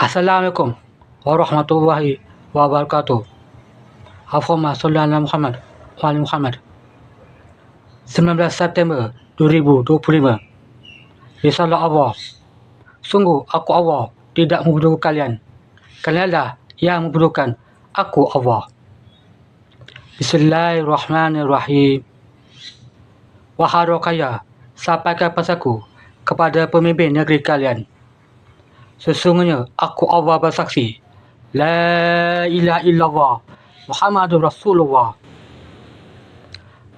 Assalamualaikum warahmatullahi wabarakatuh. Allahumma salli ala Muhammad ali Muhammad. 19 September 2025. Risalah Allah. Sungguh aku Allah tidak membutuhkan kalian. Kalianlah yang membutuhkan aku Allah. Bismillahirrahmanirrahim. Wahai Rokaya, sampaikan pesanku kepada pemimpin negeri kalian. Sesungguhnya aku Allah bersaksi. La ilaha illallah. Muhammadur Rasulullah.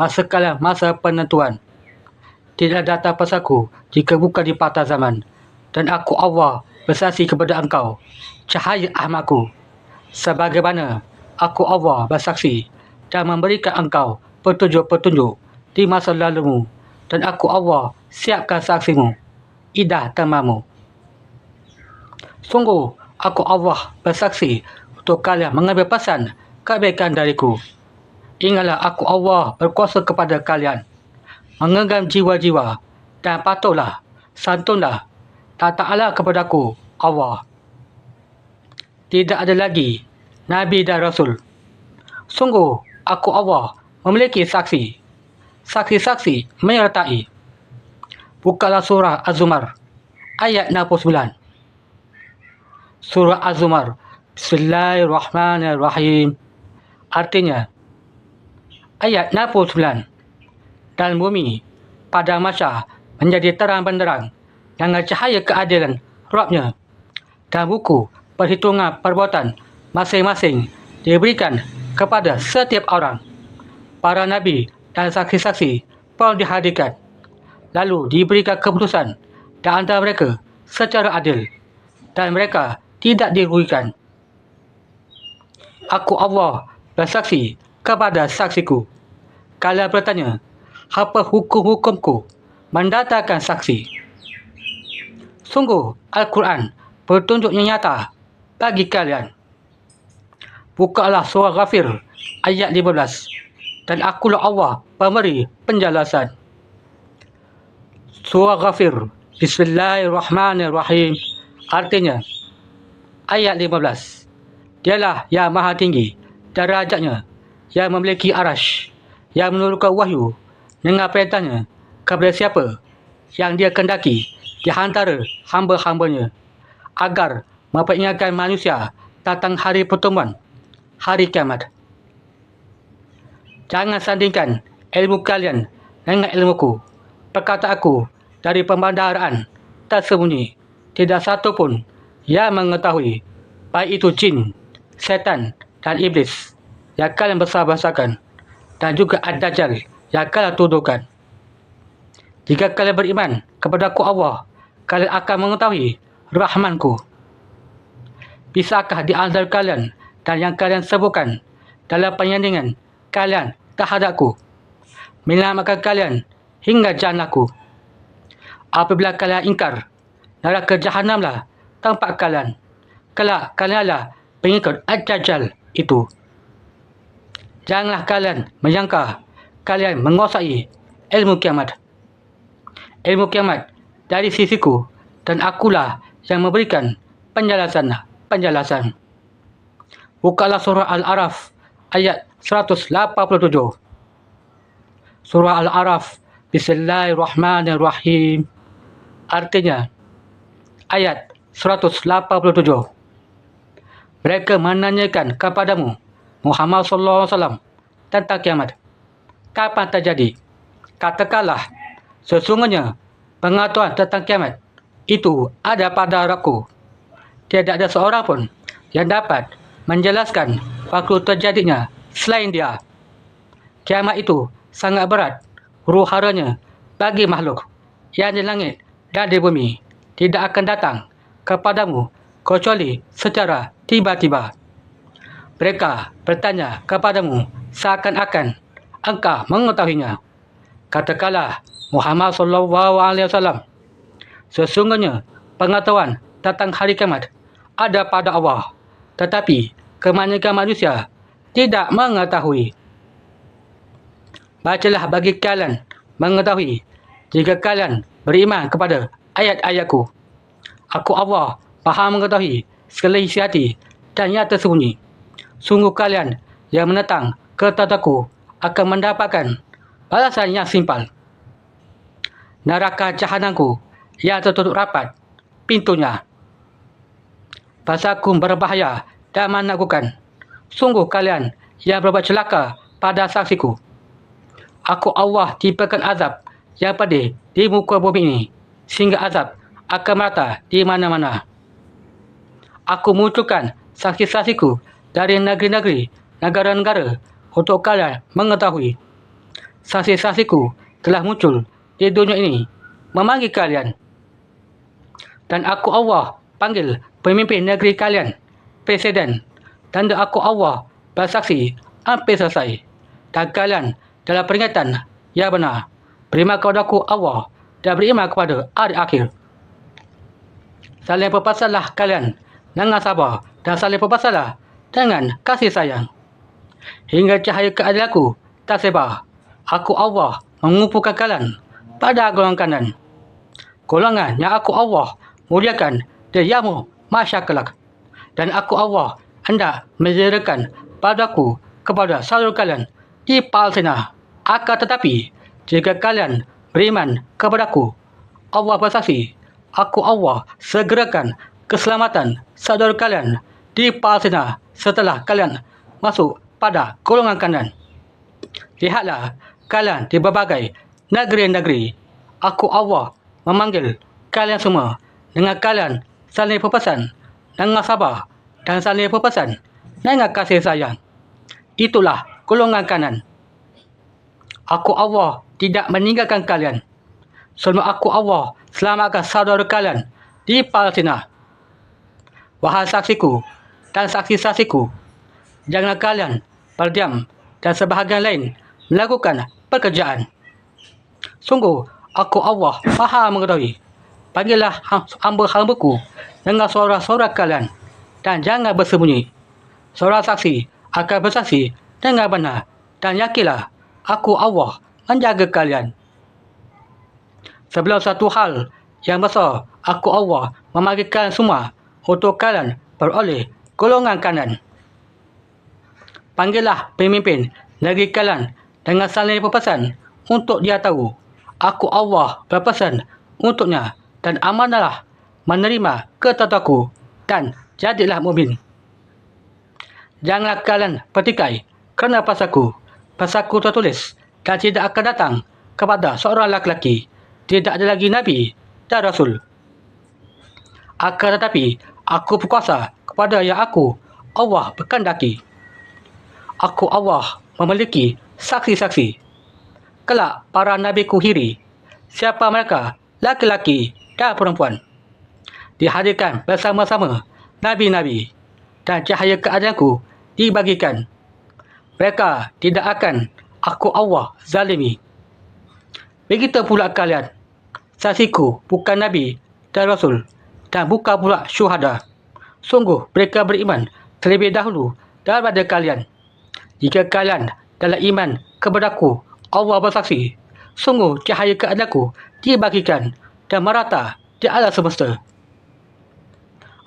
Masa kalian, masa penentuan. Tidak datang pesanku jika bukan di patah zaman. Dan aku Allah bersaksi kepada engkau. Cahaya ahmadku. Sebagaimana aku Allah bersaksi dan memberikan engkau petunjuk-petunjuk di masa lalumu. Dan aku Allah siapkan saksimu. Idah temamu. Sungguh, aku Allah bersaksi untuk kalian mengambil pesan kebaikan dariku. Ingatlah aku Allah berkuasa kepada kalian. Mengenggam jiwa-jiwa dan patutlah, santunlah, tak ta'ala kepadaku, Allah. Tidak ada lagi Nabi dan Rasul. Sungguh, aku Allah memiliki saksi. Saksi-saksi menyertai. Bukalah surah Az-Zumar ayat 69. Surah Az-Zumar. Bismillahirrahmanirrahim. Artinya, ayat 69. Dan bumi pada masa menjadi terang benderang dengan cahaya keadilan Rabbnya. Dan buku perhitungan perbuatan masing-masing diberikan kepada setiap orang. Para nabi dan saksi-saksi pun dihadirkan. Lalu diberikan keputusan di antara mereka secara adil. Dan mereka tidak dirugikan. Aku Allah bersaksi kepada saksiku. Kalian bertanya, apa hukum-hukumku mendatangkan saksi? Sungguh, Al-Quran petunjuk yang nyata bagi kalian. Bukalah surah Ghafir ayat 15 dan akulah Allah pemberi penjelasan. Surah Ghafir Bismillahirrahmanirrahim artinya ayat 15. Dialah yang maha tinggi derajatnya yang memiliki arash yang menurunkan wahyu dengan perintahnya kepada siapa yang dia kendaki di antara hamba-hambanya agar memperingatkan manusia tentang hari pertemuan, hari kiamat. Jangan sandingkan ilmu kalian dengan ilmuku. Perkata aku dari pembandaraan tersembunyi. Tidak satu pun yang mengetahui baik itu jin, setan dan iblis yang kalian besar-besarkan dan juga ad-dajjal yang kalian tuduhkan. Jika kalian beriman kepada aku Allah, kalian akan mengetahui rahmanku. Bisakah di antara kalian dan yang kalian sebutkan dalam penyandingan kalian terhadapku menyelamatkan kalian hingga jannahku. Apabila kalian ingkar, neraka jahanamlah tempat kalian. Kelak kalianlah pengikut Ad-Dajjal itu. Janganlah kalian menyangka kalian menguasai ilmu kiamat. Ilmu kiamat dari sisiku dan akulah yang memberikan penjelasan-penjelasan. Bukalah surah Al-Araf ayat 187. Surah Al-Araf Bismillahirrahmanirrahim. Artinya, ayat 187. Mereka menanyakan kepadamu Muhammad sallallahu alaihi wasallam tentang kiamat. Kapan terjadi? Katakanlah, sesungguhnya pengetahuan tentang kiamat itu ada pada aku. Tidak ada seorang pun yang dapat menjelaskan waktu terjadinya selain dia. Kiamat itu sangat berat ruh haranya bagi makhluk yang di langit dan di bumi tidak akan datang kepadamu kecuali secara tiba-tiba. Mereka bertanya kepadamu seakan-akan engkau mengetahuinya. Katakanlah Muhammad sallallahu alaihi wasallam sesungguhnya pengetahuan tentang hari kiamat ada pada Allah tetapi kebanyakan manusia tidak mengetahui. Bacalah bagi kalian mengetahui jika kalian beriman kepada ayat-ayatku. Aku Allah faham mengetahui segala isi hati dan yang tersembunyi. Sungguh kalian yang menentang ketataku akan mendapatkan balasan yang simpel. Neraka jahanamku yang tertutup rapat pintunya. Pasalku berbahaya dan menakutkan. Sungguh kalian yang berbuat celaka pada saksiku. Aku Allah timpakan azab yang pedih di muka bumi ini sehingga azab akan merata di mana-mana. Aku munculkan saksi-saksiku dari negeri-negeri, negara-negara untuk kalian mengetahui. Saksi-saksiku telah muncul di dunia ini memanggil kalian. Dan aku Allah panggil pemimpin negeri kalian, presiden. Dan aku Allah bersaksi hampir selesai. Dan kalian dalam peringatan yang benar beriman kepada aku Allah dan beriman kepada hari akhir. Saling berpasalah kalian dengan sabar dan saling berpasalah dengan kasih sayang. Hingga cahaya keadilanku tak sebar, aku Allah mengumpulkan kalian pada golongan kanan. Golongan yang aku Allah muliakan dan yamu masyarakat. Dan aku Allah hendak menjadikan padaku kepada saudara kalian di Palestina. Akan tetapi, jika kalian beriman kepadaku, Allah bersaksi, aku Allah segerakan keselamatan saudara kalian di Palestina setelah kalian masuk pada golongan kanan. Lihatlah kalian di berbagai negeri-negeri. Aku Allah memanggil kalian semua dengan kalian saling berpesan dengan sabar dan saling berpesan dengan kasih sayang. Itulah golongan kanan. Aku Allah tidak meninggalkan kalian. Selama aku Allah selamatkan saudara kalian di Palestina. Wahai saksiku dan saksi-saksiku, janganlah kalian berdiam dan sebahagian lain melakukan pekerjaan. Sungguh, aku Allah maha mengetahui. Panggillah hamba-hambaku dengan suara-suara kalian dan jangan bersembunyi. Suara saksi akan bersaksi dengan benar dan yakinlah aku Allah menjaga kalian. Sebelum satu hal yang besar, aku Allah memanggil kalian semua untuk kalian beroleh golongan kanan. Panggillah pemimpin negeri kalian dengan saling berpesan untuk dia tahu. Aku Allah berpesan untuknya dan amanahlah menerima ketataku dan jadilah mukmin. Janganlah kalian pertikai kerana pasaku pasalku tertulis dan tidak akan datang kepada seorang lelaki tidak ada lagi Nabi dan Rasul. Akan tetapi, aku berkuasa kepada yang aku, Allah berkandaki. Aku Allah memiliki saksi-saksi. Kelak para Nabi kuhiri, siapa mereka, laki-laki dan perempuan. Dihadirkan bersama-sama Nabi-Nabi dan cahaya keadilanku dibagikan mereka tidak akan aku Allah zalimi. Begitu pula kalian. Saksiku bukan Nabi dan Rasul dan bukan pula syuhada. Sungguh mereka beriman terlebih dahulu daripada kalian. Jika kalian dalam iman kepadaku, Allah bersaksi. Sungguh cahaya keadaku dibagikan dan merata di alam semesta.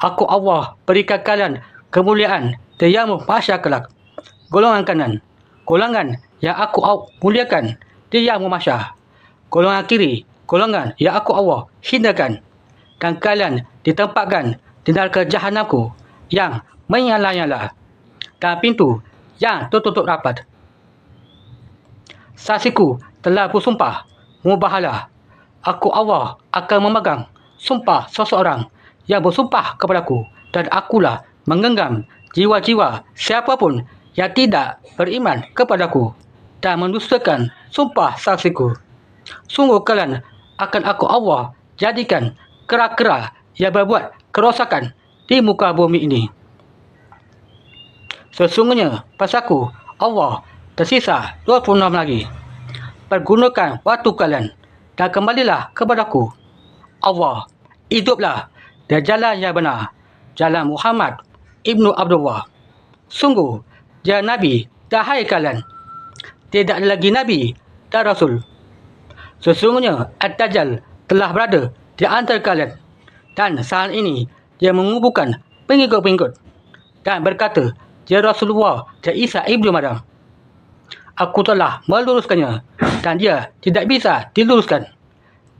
Aku Allah berikan kalian kemuliaan dan yang masyarakat golongan kanan. Golongan yang aku muliakan, dia yang memasyah. Golongan kiri, golongan yang aku Allah hinakan. Dan kalian ditempatkan di neraka jahanamku yang menyala-nyala. Dan pintu yang tertutup rapat. Saksiku telah bersumpah, mubahalah. Aku Allah akan memegang sumpah seseorang yang bersumpah kepadaku dan akulah menggenggam jiwa-jiwa siapapun yang tidak beriman kepadaku dan mendustakan sumpah saksiku. Sungguh kalian akan aku Allah jadikan kera-kera yang berbuat kerosakan di muka bumi ini. Sesungguhnya pasaku Allah tersisa 26 lagi. Pergunakan waktu kalian dan kembalilah kepadaku. Allah, hiduplah dan jalan yang benar. Jalan Muhammad Ibnu Abdullah. Sungguh, dia Nabi, dahai kalian. Tidak ada lagi Nabi dan Rasul. Sesungguhnya Ad-Dajjal telah berada di antara kalian. Dan saat ini dia menguburkan pengikut-pengikut dan berkata, Ya Rasulullah dan Isa Ibnu Maryam. Aku telah meluruskannya dan dia tidak bisa diluruskan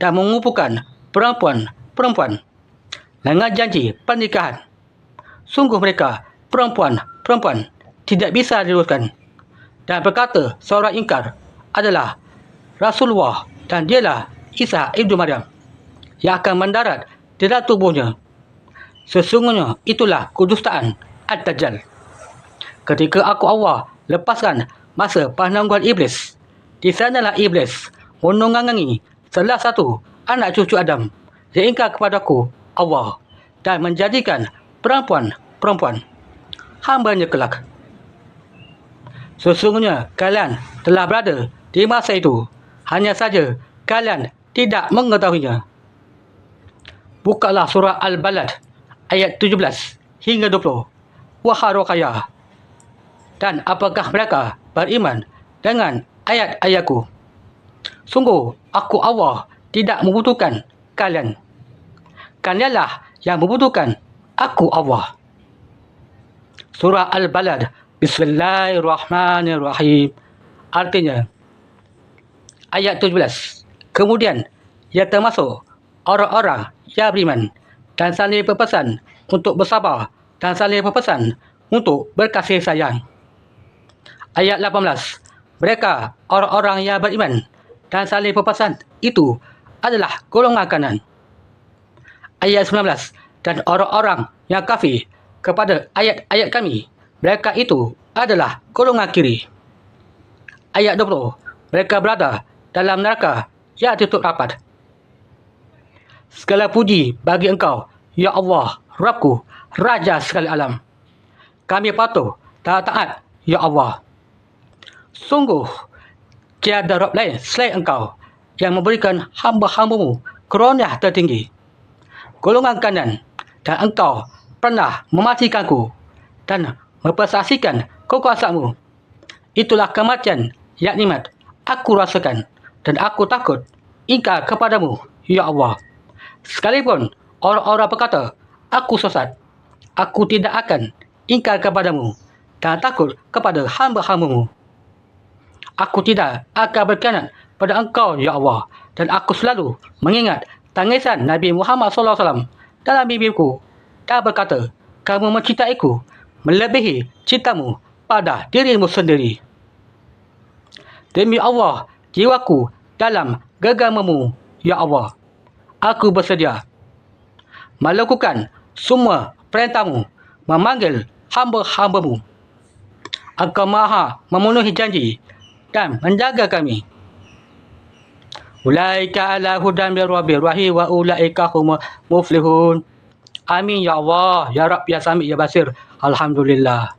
dan mengumpulkan perempuan-perempuan dengan janji pernikahan. Sungguh mereka perempuan-perempuan tidak bisa diluruskan dan berkata seorang ingkar adalah Rasulullah dan dialah Isa Ibnu Maryam yang akan mendarat di dalam tubuhnya. Sesungguhnya itulah kudustaan Ad-Dajjal. Ketika aku Allah lepaskan masa penangguhan Iblis, di sanalah Iblis menunggangi salah satu anak cucu Adam yang ingkar kepadaku Allah dan menjadikan perempuan-perempuan hambanya kelak. Sesungguhnya kalian telah berada di masa itu. Hanya saja kalian tidak mengetahuinya. Bukalah surah Al-Balad ayat 17 hingga 20. Waharokaya. Dan apakah mereka beriman dengan ayat-ayatku? Sungguh, aku Allah tidak membutuhkan kalian. Kalianlah yang membutuhkan aku Allah. Surah Al-Balad Bismillahirrahmanirrahim. Artinya, ayat 17. Kemudian, ia termasuk orang-orang yang beriman dan saling berpesan untuk bersabar dan saling berpesan untuk berkasih sayang. Ayat 18. Mereka orang-orang yang beriman dan saling berpesan itu adalah golongan kanan. Ayat 19. Dan orang-orang yang kafir kepada ayat-ayat kami mereka itu adalah golongan kiri. Ayat 20. Mereka berada dalam neraka yang tutup rapat. Segala puji bagi engkau, Ya Allah, Rabku, Raja sekali alam. Kami patuh taat taat, Ya Allah. Sungguh, tiada Rabb lain selain engkau yang memberikan hamba-hambamu keronah tertinggi. Golongan kanan dan engkau pernah mematikanku dan mempersaksikan kekuasaanmu. Itulah kematian yang nikmat aku rasakan dan aku takut ingkar kepadamu, Ya Allah. Sekalipun orang-orang berkata, aku sesat, aku tidak akan ingkar kepadamu dan takut kepada hamba-hambamu. Aku tidak akan berkhianat pada engkau, Ya Allah. Dan aku selalu mengingat tangisan Nabi Muhammad SAW dalam mimpiku dan berkata, kamu mencintaiku melebihi cintamu pada dirimu sendiri. Demi Allah, jiwaku dalam genggamanmu, Ya Allah. Aku bersedia melakukan semua perintahmu, memanggil hamba-hambamu. Engkau maha memenuhi janji dan menjaga kami. Ulaika ala hudan min rabbir rahi wa ulaika hum muflihun. Amin ya Allah, ya Rabb ya Sami ya Basir. Alhamdulillah.